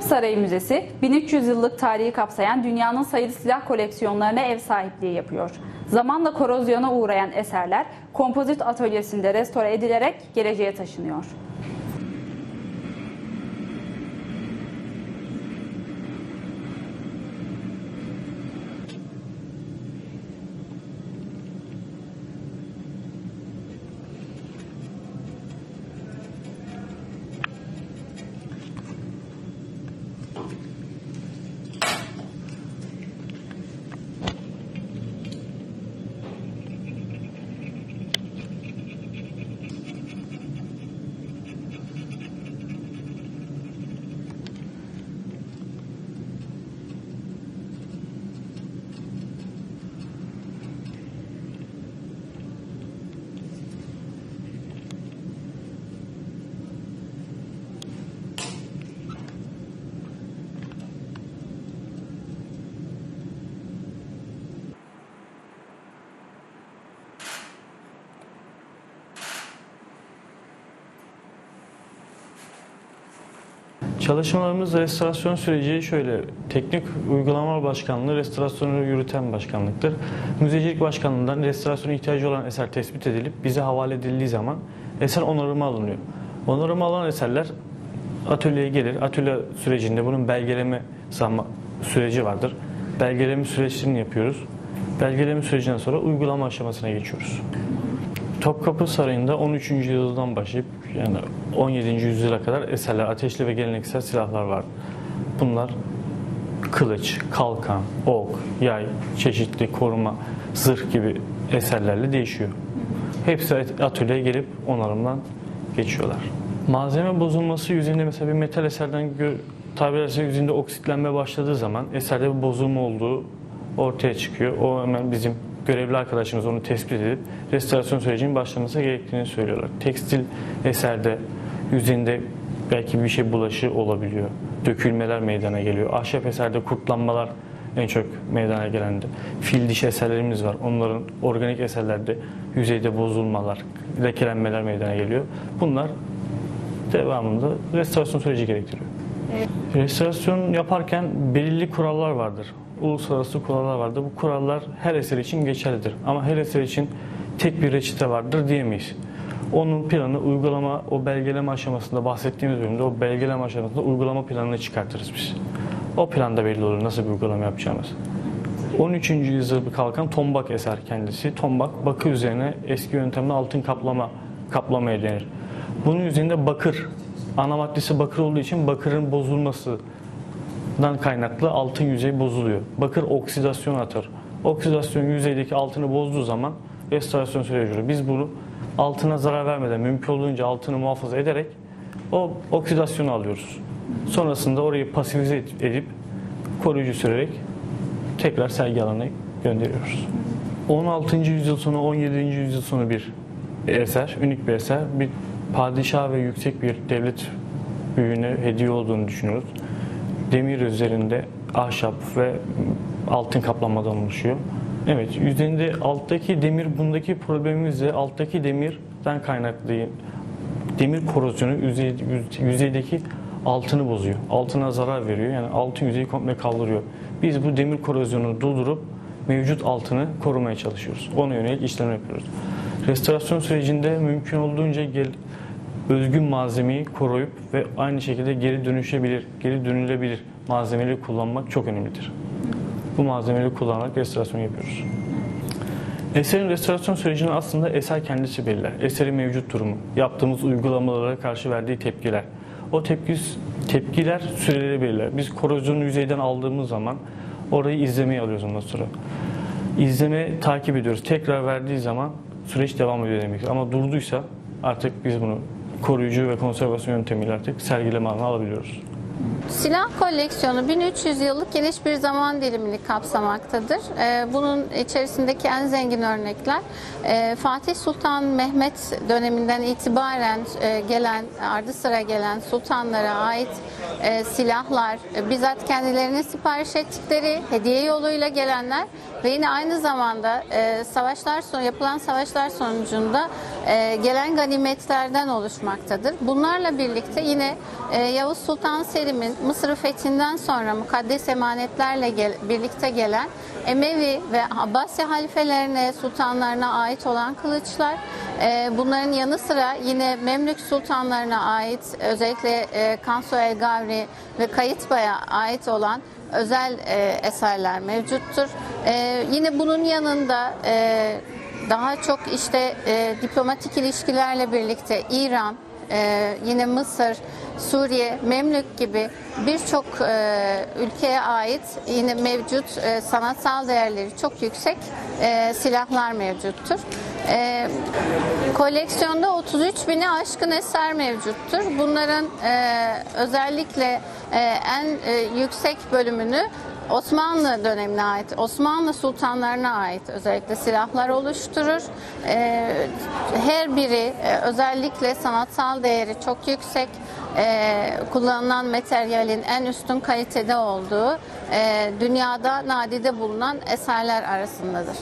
Sarayı Müzesi, 1300 yıllık tarihi kapsayan dünyanın sayılı silah koleksiyonlarına ev sahipliği yapıyor. Zamanla korozyona uğrayan eserler kompozit atölyesinde restore edilerek geleceğe taşınıyor. Çalışmalarımız restorasyon süreci şöyle. Teknik Uygulamalar Başkanlığı restorasyonu yürüten başkanlıktır. Müzecilik Başkanlığı'ndan restorasyona ihtiyacı olan eser tespit edilip bize havale edildiği zaman eser onarıma alınıyor. Onarıma alan eserler atölyeye gelir. Atölye sürecinde bunun belgeleme süreci vardır. Belgeleme süreçlerini yapıyoruz. Belgeleme sürecinden sonra uygulama aşamasına geçiyoruz. Topkapı Sarayı'nda 13. yüzyıldan başlayıp yani 17. yüzyıla kadar eserler, ateşli ve geleneksel silahlar var. Bunlar kılıç, kalkan, ok, yay, çeşitli koruma, zırh gibi eserlerle değişiyor. Hepsi atölyeye gelip onarımdan geçiyorlar. Malzeme bozulması yüzeyinde mesela bir metal eserden gö- tabir ederse yüzeyinde oksitlenme başladığı zaman eserde bir bozulma olduğu ortaya çıkıyor. O hemen bizim görevli arkadaşımız onu tespit edip restorasyon sürecinin başlaması gerektiğini söylüyorlar. Tekstil eserde yüzeyinde belki bir şey bulaşı olabiliyor. Dökülmeler meydana geliyor. Ahşap eserde kurtlanmalar en çok meydana gelendi. Fil diş eserlerimiz var. Onların organik eserlerde yüzeyde bozulmalar, lekelenmeler meydana geliyor. Bunlar devamında restorasyon süreci gerektiriyor. Restorasyon yaparken belirli kurallar vardır. Uluslararası kurallar vardır. Bu kurallar her eser için geçerlidir. Ama her eser için tek bir reçete vardır diyemeyiz. Onun planı uygulama, o belgeleme aşamasında bahsettiğimiz bölümde o belgeleme aşamasında uygulama planını çıkartırız biz. O planda belli olur nasıl bir uygulama yapacağımız. 13. yüzyıl bir kalkan tombak eser kendisi. Tombak bakı üzerine eski yöntemle altın kaplama kaplamaya denir. Bunun üzerinde bakır, ana maddesi bakır olduğu için bakırın bozulmasından kaynaklı altın yüzeyi bozuluyor. Bakır oksidasyon atar. Oksidasyon yüzeydeki altını bozduğu zaman restorasyon süreci. Biz bunu altına zarar vermeden mümkün olduğunca altını muhafaza ederek o oksidasyonu alıyoruz. Sonrasında orayı pasifize edip koruyucu sürerek tekrar sergi alanına gönderiyoruz. 16. yüzyıl sonu 17. yüzyıl sonu bir eser, unik bir eser. Bir padişah ve yüksek bir devlet büyüğüne hediye olduğunu düşünüyoruz. Demir üzerinde ahşap ve altın kaplamadan oluşuyor. Evet, üzerinde alttaki demir bundaki problemimiz de alttaki demirden kaynaklı demir korozyonu yüzey, yüzeydeki altını bozuyor. Altına zarar veriyor. Yani altın yüzeyi komple kaldırıyor. Biz bu demir korozyonunu doldurup mevcut altını korumaya çalışıyoruz. Ona yönelik işlem yapıyoruz. Restorasyon sürecinde mümkün olduğunca gel, özgün malzemeyi koruyup ve aynı şekilde geri dönüşebilir, geri dönülebilir malzemeleri kullanmak çok önemlidir. Bu malzemeleri kullanarak restorasyon yapıyoruz. Eserin restorasyon sürecini aslında eser kendisi belirler. Eserin mevcut durumu, yaptığımız uygulamalara karşı verdiği tepkiler. O tepki, tepkiler süreleri belirler. Biz korozyonu yüzeyden aldığımız zaman orayı izlemeye alıyoruz ondan sonra. İzleme takip ediyoruz. Tekrar verdiği zaman süreç devam ediyor demek. Ama durduysa artık biz bunu koruyucu ve konservasyon yöntemiyle artık sergileme alanına alabiliyoruz. Silah koleksiyonu 1300 yıllık geniş bir zaman dilimini kapsamaktadır. Ee, Bunun içerisindeki en zengin örnekler e, Fatih Sultan Mehmet döneminden itibaren e, gelen, ardı sıra gelen sultanlara ait e, silahlar, bizzat kendilerine sipariş ettikleri hediye yoluyla gelenler ve yine aynı zamanda savaşlar son yapılan savaşlar sonucunda gelen ganimetlerden oluşmaktadır. Bunlarla birlikte yine Yavuz Sultan Selim'in Mısır fethinden sonra mukaddes emanetlerle gel- birlikte gelen Emevi ve Abbasi halifelerine, sultanlarına ait olan kılıçlar, e, bunların yanı sıra yine Memlük sultanlarına ait özellikle e, Kansu El Gavri ve Kayıtbay'a ait olan özel e, eserler mevcuttur. E, yine bunun yanında e, daha çok işte e, diplomatik ilişkilerle birlikte İran, e, yine Mısır, Suriye, Memlük gibi birçok e, ülkeye ait yine mevcut e, sanatsal değerleri çok yüksek e, silahlar mevcuttur. E, koleksiyonda 33 bini aşkın eser mevcuttur. Bunların e, özellikle e, en e, yüksek bölümünü Osmanlı dönemine ait, Osmanlı sultanlarına ait özellikle silahlar oluşturur. Ee, her biri e, özellikle sanatsal değeri çok yüksek, e, kullanılan materyalin en üstün kalitede olduğu e, dünyada nadide bulunan eserler arasındadır.